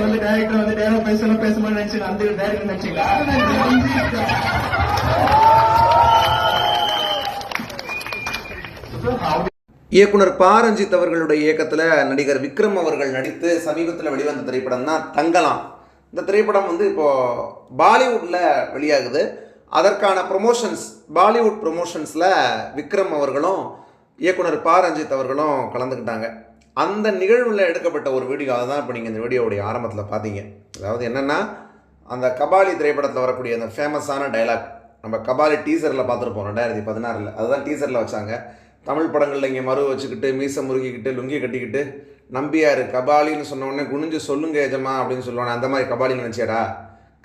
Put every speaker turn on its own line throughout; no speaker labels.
வந்து டைரக்டர் வந்து டேரக்டர் பேசணும் பேசணும்னு நினைச்சு
இயக்குனர் பா ரஞ்சித் அவர்களுடைய இயக்கத்துல நடிகர் விக்ரம் அவர்கள் நடித்து சமீபத்தில் வெளிவந்த திரைப்படம் தான் தங்கலாம். இந்த திரைப்படம் வந்து இப்போ பாலிவுட்ல வெளியாகுது. அதற்கான ப்ரொமோஷன்ஸ் பாலிவுட் ப்ரொமோஷன்ஸில் விக்ரம் அவர்களும் இயக்குனர் பா ரஞ்சித் அவர்களும் கலந்துக்கிட்டாங்க. அந்த நிகழ்வில் எடுக்கப்பட்ட ஒரு வீடியோ அதுதான் இப்போ நீங்கள் இந்த வீடியோவுடைய ஆரம்பத்தில் பார்த்தீங்க அதாவது என்னென்னா அந்த கபாலி திரைப்படத்தில் வரக்கூடிய அந்த ஃபேமஸான டைலாக் நம்ம கபாலி டீசரில் பார்த்துருப்போம் ரெண்டாயிரத்தி பதினாறில். அதுதான் டீசரில் வச்சாங்க. தமிழ் படங்களில் இங்கே மறு வச்சுக்கிட்டு மீசை முறுக்கிக்கிட்டு லுங்கி கட்டிக்கிட்டு நம்பியார் கபாலின்னு சொன்ன உடனே குனிஞ்சு சொல்லுங்க எஜமா அப்படின்னு சொல்லுவானே அந்த மாதிரி கபாலின்னு நினச்சேடா.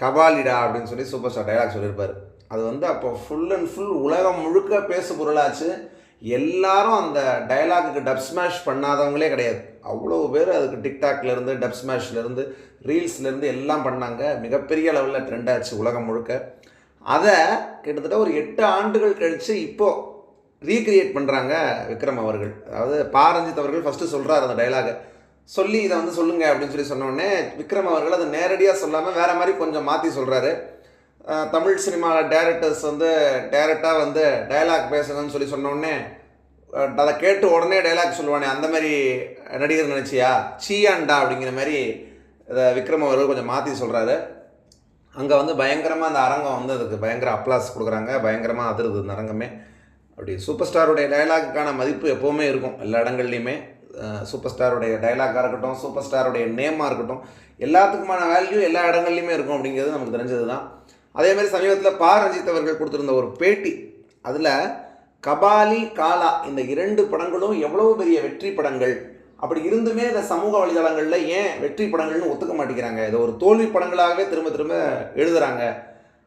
கபாலிடா அப்படின்னு சொல்லி சூப்பர் ஸ்டார் டைலாக் சொல்லியிருப்பார். அது வந்து அப்போ ஃபுல் அண்ட் ஃபுல் உலகம் முழுக்க பேசு பொருளாச்சு. எல்லாரும் அந்த டயலாகுக்கு டப் ஸ்மாஷ் பண்ணாதவங்களே கிடையாது. அவ்வளோ பேர் அதுக்கு டிக்டாக்லேருந்து டப் ஸ்மாஷ்லேருந்து ரீல்ஸ்லேருந்து எல்லாம் பண்ணாங்க. மிகப்பெரிய லெவலில் ட்ரெண்ட் ஆச்சு உலகம் முழுக்க. அதை கிட்டத்தட்ட ஒரு எட்டு ஆண்டுகள் கழித்து இப்போது ரீக்ரியேட் பண்ணுறாங்க விக்ரம் அவர்கள். அதாவது பாரஞ்சித் அவர்கள் ஃபஸ்ட்டு சொல்கிறார் அந்த டைலாகை சொல்லி இதை வந்து சொல்லுங்கள் அப்படின்னு சொல்லி சொன்னோடனே விக்ரம் அவர்கள் அதை நேரடியாக சொல்லாமல் வேறு மாதிரி கொஞ்சம் மாற்றி சொல்கிறாரு தமிழ் சினிமாவில் டேரக்டர்ஸ் வந்து டேரெக்டாக வந்து டயலாக் பேசணும்னு சொல்லி சொன்ன உடனே அதை கேட்டு உடனே டைலாக் சொல்லுவானே அந்த மாதிரி நடிகர் நினச்சியா? சீயாண்டா அப்படிங்கிற மாதிரி இதை விக்ரம் அவர்கள் கொஞ்சம் மாற்றி சொல்கிறாரு அங்கே வந்து பயங்கரமாக அந்த அரங்கம் வந்து அதுக்கு பயங்கர அப்ளாஸ் கொடுக்குறாங்க பயங்கரமாக அதிருது இந்த அரங்கமே. அப்படி சூப்பர் ஸ்டாருடைய டயலாக்குக்கான மதிப்பு எப்போவுமே இருக்கும் எல்லா இடங்கள்லையுமே. சூப்பர் ஸ்டாருடைய டைலாக்காக இருக்கட்டும் சூப்பர் ஸ்டாருடைய நேமாக இருக்கட்டும் எல்லாத்துக்குமான வேல்யூ எல்லா இடங்கள்லையுமே இருக்கும் அப்படிங்கிறது நமக்கு தெரிஞ்சது தான் அதே மாதிரி சமீபத்தில் பா. ரஞ்சித் அவர்கள் கொடுத்துருந்த ஒரு பேட்டி அதில் கபாலி காலா இந்த இரண்டு படங்களும் எவ்வளவு பெரிய வெற்றி படங்கள்? அப்படி இருந்துமே இந்த சமூக வலைதளங்களில் ஏன் வெற்றி படங்கள்னு ஒத்துக்க மாட்டேங்கிறாங்க? இதை ஒரு தோல்வி படங்களாகவே திரும்ப திரும்ப எழுதுகிறாங்க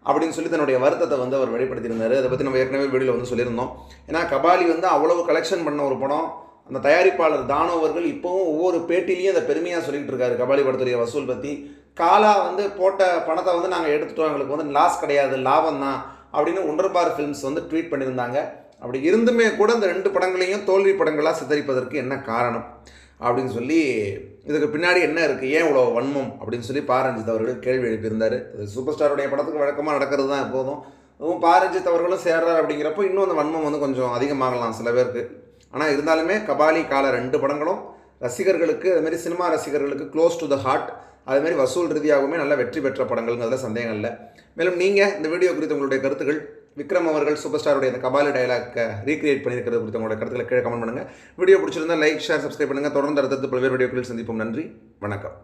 அப்படின்னு சொல்லி தன்னுடைய வருத்தத்தை வந்து அவர் வெளிப்படுத்தியிருந்தார். அதை பற்றி நம்ம ஏற்கனவே வீடியோவில் வந்து சொல்லியிருந்தோம். ஏன்னா கபாலி வந்து அவ்வளவு கலெக்ஷன் பண்ண ஒரு படம். அந்த தயாரிப்பாளர் தானோ அவர்கள் இப்போவும் ஒவ்வொரு பேட்டிலையும் அதை பெருமையாக சொல்லிகிட்டு இருக்காரு. கபாலி படத்துடைய வசூல் பற்றி காலா வந்து போட்ட பணத்தை வந்து நாங்கள் எடுத்துட்டோம். எங்களுக்கு வந்து லாஸ் கிடையாது லாபம் தான் அப்படின்னு உண்டர்பார் ஃபிலிம்ஸ் வந்து ட்வீட் பண்ணியிருந்தாங்க. அப்படி இருந்துமே கூட இந்த ரெண்டு படங்களையும் தோல்வி படங்களாக சித்தரிப்பதற்கு என்ன காரணம் அப்படின்னு சொல்லி இதுக்கு பின்னாடி என்ன இருக்குது ஏன் இவ்வளோ வன்மம் அப்படின்னு சொல்லி பாரஞ்சித் அவர்கள் கேள்வி எழுப்பியிருந்தார். இது சூப்பர் ஸ்டாருடைய படத்துக்கு வழக்கமாக நடக்கிறது தான் எப்போதும். அதுவும் பாரஞ்சித் அவர்களும் சேர்றார் அப்படிங்கிறப்போ இன்னும் அந்த வன்மம் வந்து கொஞ்சம் அதிகமாகலாம் சில பேருக்கு. ஆனால் இருந்தாலுமே கபாலி கால ரெண்டு படங்களும் ரசிகர்களுக்கு அதுமாரி சினிமா ரசிகர்களுக்கு க்ளோஸ் டு த ஹார்ட் அதுமாரி வசூல் ரீதியாகவுமே நல்ல வெற்றி பெற்ற படங்கள்ங்கிறதுல சந்தேகம் இல்லை. மேலும் நீங்கள் இந்த வீடியோ குறித்து உங்களுடைய கருத்துக்கள் விக்ரம் அவர்கள் சூப்பர் ஸ்டாருடைய இந்த கபாலி டயலாக்கை ரீக்ரியேட் பண்ணியிருக்கிறது குறித்து உங்களுடைய கருத்துக்களை கீழே கமெண்ட் பண்ணுங்கள் வீடியோ பிடிச்சிருந்தா லைக் ஷேர் சப்ஸ்கிரைப் பண்ணுங்கள் தொடர்ந்து அடுத்தடுத்து பல்வேறு வீடியோக்களில் சந்திப்போம். நன்றி. வணக்கம்.